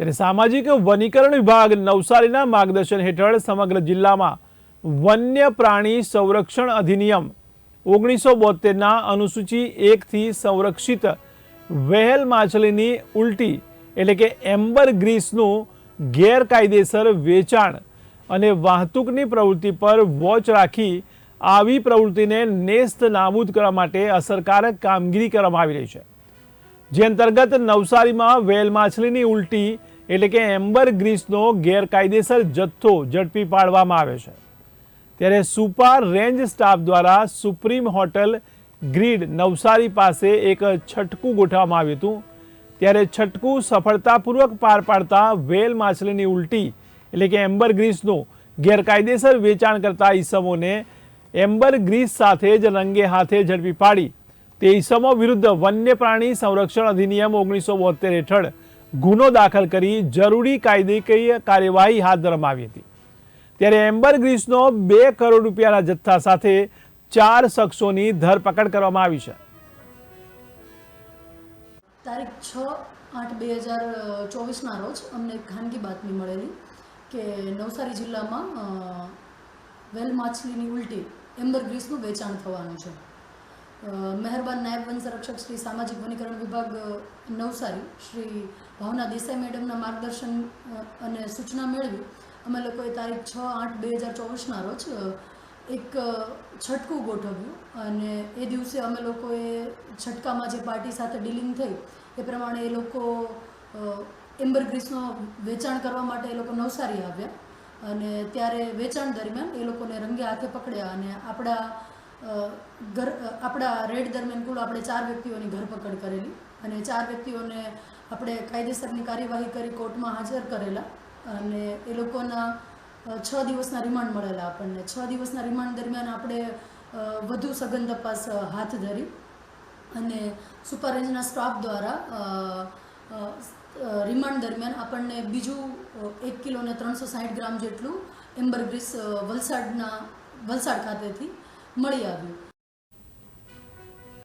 ત્યારે સામાજિક વનીકરણ વિભાગ નવસારીના માર્ગદર્શન હેઠળ સમગ્ર જિલ્લામાં વન્ય પ્રાણી સંરક્ષણ અધિનિયમ ઓગણીસો બોતેરના અનુસૂચિ એકથી સંરક્ષિત વહેલ માછલીની ઉલટી એટલે કે એમ્બર ગ્રીસનું ગેરકાયદેસર વેચાણ અને વાહતુકની પ્રવૃત્તિ પર વોચ રાખી આવી પ્રવૃત્તિને નેસ્ત નાબૂદ કરવા માટે અસરકારક કામગીરી કરવામાં આવી રહી છે. જે અંતર્ગત નવસારીમાં વેલ માછલીની ઉલટી એટલે કે એમ્બર ગ્રીસનો ગેરકાયદેસર જથ્થો ઝડપી પાડવામાં આવ્યો છે. ત્યારે સુપા રેન્જ સ્ટાફ દ્વારા સુપ્રીમ હોટલ ગ્રીડ નવસારી પાસે એક છટકું ગોઠવવામાં આવ્યું હતું. ત્યારે છટકું સફળતાપૂર્વક પાર પાડતા વેલ માછલીની ઉલટી એટલે કે એમ્બર ગ્રીસનું ગેરકાયદેસર વેચાણ કરતા ઈસમોને એમ્બર ગ્રીસ સાથે જ રંગે હાથે ઝડપી પાડી તે ઈસમો વિરુદ્ધ વન્ય પ્રાણી સંરક્ષણ અધિનિયમ ઓગણીસો બોતેર હેઠળ ગુનો દાખલ કરી જરૂરી કાયદેકીય કાર્યવાહી હાથ ધરવામાં આવી હતી. ત્યારે એમ્બર ગ્રીસનો બે કરોડ રૂપિયાના જથ્થા સાથે ચાર શખ્સોની ધરપકડ કરવામાં આવી છે. તારીખ છ આઠ બે હજાર ચોવીસના રોજ અમને ખાનગી બાતમી મળેલી કે નવસારી જિલ્લામાં વેલ માછલીની ઉલટી એમ્બર ગ્રીસનું વેચાણ થવાનું છે. મહેરબાન નાયબ વન સંરક્ષક શ્રી સામાજિક વનીકરણ વિભાગ નવસારી. શ્રી ભાવના દેસાઈ મેડમના માર્ગદર્શન અને સૂચના મેળવી. અમે લોકોએ તારીખ છ આઠ બે હજાર ચોવીસના રોજ એક છટકું ગોઠવ્યું અને એ દિવસે અમે લોકોએ છટકામાં જે પાર્ટી સાથે ડીલિંગ થઈ, એ પ્રમાણે એ લોકો એમ્બર ગ્રીસનો વેચાણ કરવા માટે એ લોકો નવસારી આવ્યા. અને ત્યારે વેચાણ દરમિયાન એ લોકોને રંગે હાથે પકડ્યા અને આપણા ઘર આપણા રેડ દરમિયાન કુલ આપણે ચાર વ્યક્તિઓની ધરપકડ કરેલી અને ચાર વ્યક્તિઓને આપણે કાયદેસરની કાર્યવાહી કરી કોર્ટમાં હાજર કરેલા અને એ લોકોના છ દિવસના રિમાન્ડ મળેલા આપણને. છ દિવસના રિમાન્ડ દરમિયાન આપણે વધુ સઘન તપાસ હાથ ધરી અને સુપર રેન્જના સ્ટાફ દ્વારા રિમાન્ડ દરમિયાન આપણને બીજું એક કિલો ને ત્રણસો સાઠ ગ્રામ જેટલું એમ્બર ગ્રીસ વલસાડના, વલસાડ ખાતેથી મળી આવ્યું.